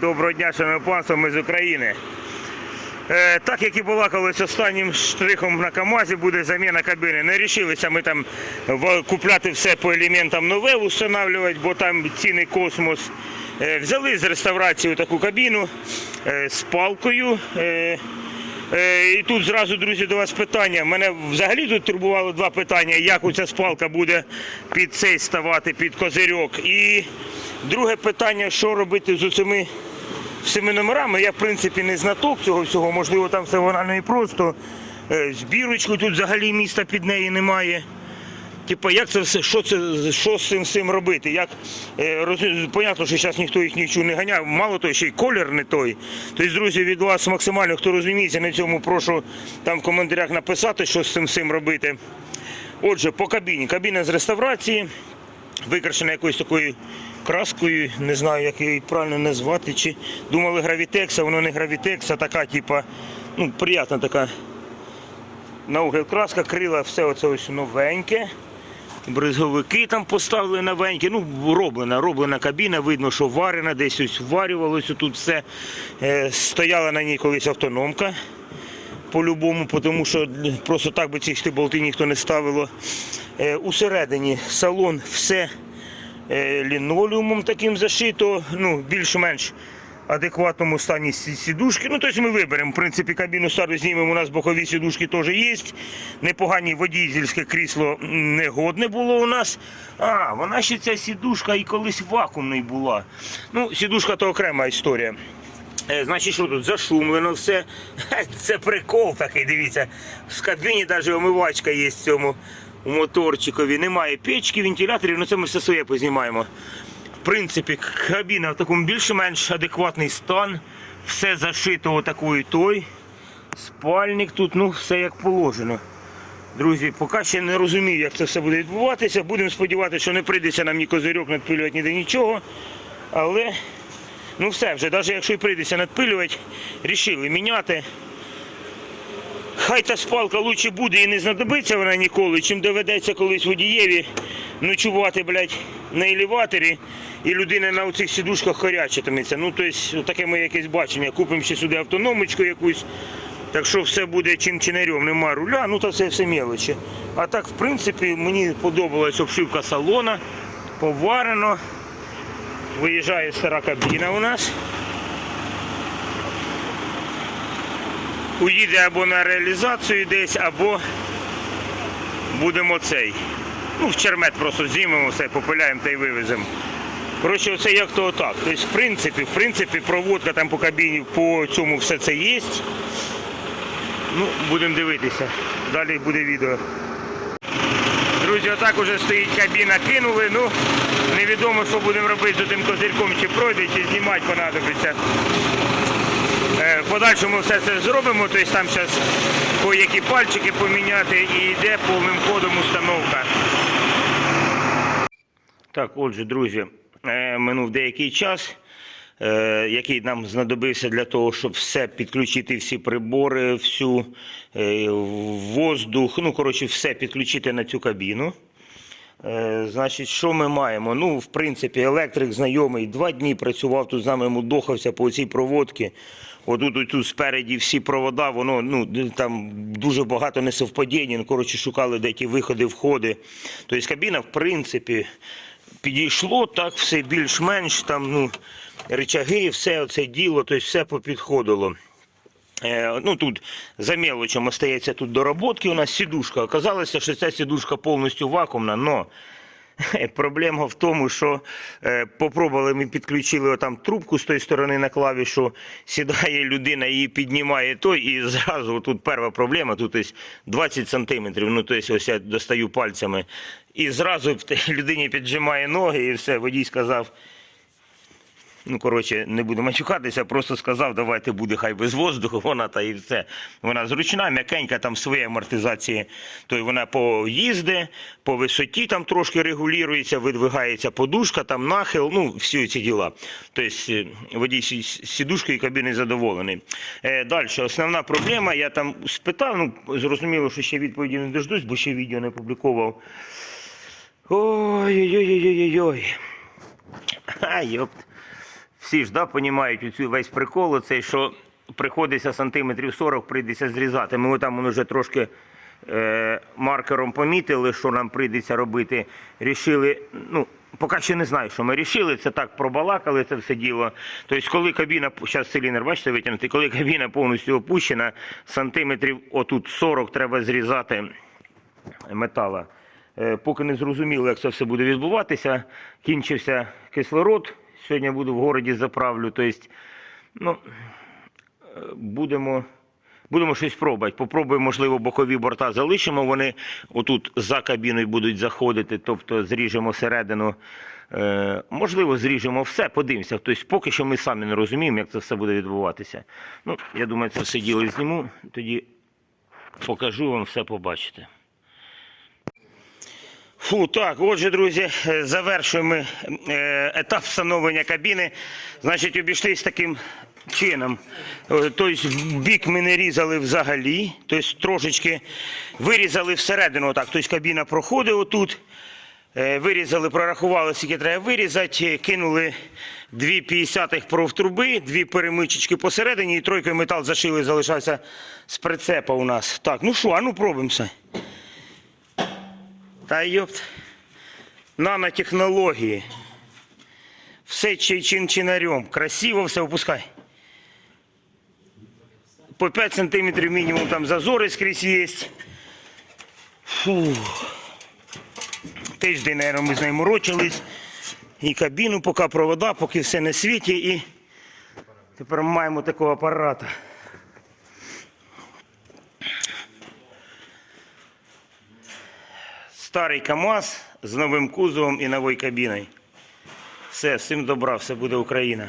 Доброго дня, шановне панство, ми з України. Е, так як і була колись останнім штрихом на КАМАЗі буде заміна кабіни. Не рішилися ми там купляти все по елементам нове, встановлювати, бо там ціни космос. Е, взяли з реставрації таку кабіну е, з палкою. І тут зразу, друзі, до вас питання. Мене взагалі тут турбувало два питання, як оця спалка буде під цей ставати, під козирьок. І друге питання, що робити з оцими всіми номерами. Я, в принципі, не знаток цього всього, можливо, там все банально і просто. Е, Збірочку тут взагалі міста під неї немає. Типа, як це все, що це, що з цим всім робити? Як, е, роз... Понятно, що зараз ніхто їх нічого не ганяє, мало того, ще й колір не той. Тобто, друзі, від вас максимально, хто розуміється на цьому, прошу там в коментарях написати, що з цим всім робити. Отже, по кабіні. Кабіна з реставрації, викрашена якоюсь такою краскою, не знаю, як її правильно назвати. Чи думали гравітекс, а воно не гравітекс, а така, типа, ну, приятна така на угол краска, крила, все оце ось новеньке. Бризговики там поставили новенькі. Ну, роблена, роблена кабіна, видно, що варена, десь ось варювалося тут все. Е, стояла на ній колись автономка. По-любому, тому що просто так би ці болти ніхто не ставило. Е, усередині салон все лінолеумом таким зашито, ну, більш-менш адекватному стані сідушки. Ну, тобто ми виберемо. В принципі, кабіну стару знімемо, у нас бокові сідушки теж є. Непогані водійське крісло негодне було у нас. А, вона ще ця сідушка і колись вакуумний була. Ну, сідушка то окрема історія. Е, Значить, що тут зашумлено все. Це прикол такий, дивіться. В кабіні навіть омивачка є в цьому у моторчикові. Немає печки, вентиляторів, ну це ми все своє познімаємо. В принципі, кабіна в такому більш-менш адекватний стан. Все зашито отакою той. Спальник тут, ну, все як положено. Друзі, поки ще не розумію, як це все буде відбуватися. Будемо сподіватися, що не прийдеться нам ні козирьок надпилювати ніде нічого. Але Ну все, вже навіть якщо і прийдеться надпилювати, рішили міняти. Хай та спалка лучше буде і не знадобиться вона ніколи, чим доведеться колись водієві ночувати, блядь, на елеваторі, і людина на оцих сідушках хорячитиметься. Ну, тобто, таке моє якесь бачення. Купимо ще сюди автономочку якусь. Так що все буде чим чинарем, нема руля, ну то це все мелочі. А так, в принципі, мені подобалась обшивка салона, поварено. Виїжджає стара кабіна у нас. Уїде або на реалізацію десь, або будемо цей. Ну, в чермет просто знімемо все, попиляємо та й вивеземо. Коротше, оце як то отак. Тобто, в принципі, в принципі, проводка там по кабіні, по цьому все це є. Ну, будемо дивитися. Далі буде відео. Друзі, отак уже стоїть кабіна, кинули. Ну, невідомо, що будемо робити з тим козирьком, чи пройде, чи знімати понадобиться. Подальшому все це зробимо, тобто там зараз кое-які пальчики поміняти і йде повним ходом установка. Так, отже, друзі, е, минув деякий час, е, який нам знадобився для того, щоб все підключити, всі прибори, всю е, воздух, ну, коротше, все підключити на цю кабіну. Е, Значить, що ми маємо? Ну, в принципі, електрик знайомий, два дні працював тут з нами, мудохався по цій проводці. Отут тут спереді всі провода, воно ну там дуже багато несовпадінь. Коротше, шукали деякі виходи, входи. Тобто кабіна, в принципі, підійшло так, все більш-менш там, ну, рычаги, все це діло, тобто все попідходило. Е, Ну тут за мелочем остається тут доработки. У нас сідушка. Оказалося, що ця сідушка повністю вакуумна, но проблема в тому, що е, попробували, ми підключили там трубку з тої сторони на клавішу, сідає людина, її піднімає той, і зразу тут перша проблема, тут ось 20 сантиметрів, ну тобто ось я достаю пальцями. І зразу людині піджимає ноги, і все, водій сказав. Ну, коротше, не буду мачукатися, просто сказав, давайте буде хай без воздуху, вона та і все. Вона зручна, м'якенька, там свої амортизації. Тобто вона по їзди, по висоті там трошки регулюється, видвигається подушка, там нахил, ну, всі ці діла. Тобто е, водій сі- сідушкою кабіни задоволений. Е, далі, основна проблема, я там спитав, ну, зрозуміло, що ще відповіді не дождусь, бо ще відео не публікував. Ой-ой-ой-ой-ой-ой. А, йоп. Всі ж да, понімають оцю весь прикол, оцей, що приходиться сантиметрів 40, прийдеться зрізати. Ми там вже трошки е, маркером помітили, що нам прийдеться робити. Рішили, ну, поки що не знаю, що ми рішили, це так пробалакали це все діло. Тобто, коли кабіна, зараз циліндр, бачите, витягнутий, коли кабіна повністю опущена, сантиметрів отут 40 треба зрізати метала. Е, Поки не зрозуміло, як це все буде відбуватися. Кінчився кислород. Сьогодні буду в городі заправлю. Тобто, ну, будемо, будемо щось пробувати. Попробуємо, можливо, бокові борта залишимо. Вони отут за кабіною будуть заходити, тобто зріжемо середину. Е, можливо, зріжемо все, подивимося. Тобто, поки що ми самі не розуміємо, як це все буде відбуватися. Ну, я думаю, це все діло зніму. Тоді покажу вам все побачите. Фу, так, отже, друзі, е, завершуємо е, етап встановлення кабіни. Значить, обійшлись таким чином. Е, Тобто, бік ми не різали взагалі, тобто трошечки вирізали всередину. Отак. Тобто кабіна проходить отут. Вирізали, прорахували, скільки треба вирізати, кинули дві 50-х профтруби, дві перемичечки посередині і тройкою метал зашили, залишався з прицепа у нас. Так, ну що, а ну пробуємося. Та йопт. Нанотехнології. Все чи- чин-чинарем. Красиво все опускай. По 5 сантиметрів мінімум там зазори скрізь є. Тиждень, мабуть, ми з нею морочились. І кабіну, поки провода, поки все на світі. І тепер маємо такого апарата. Старий КАМАЗ з новим кузовом і новою кабіною. Все, всім добра, все буде Україна.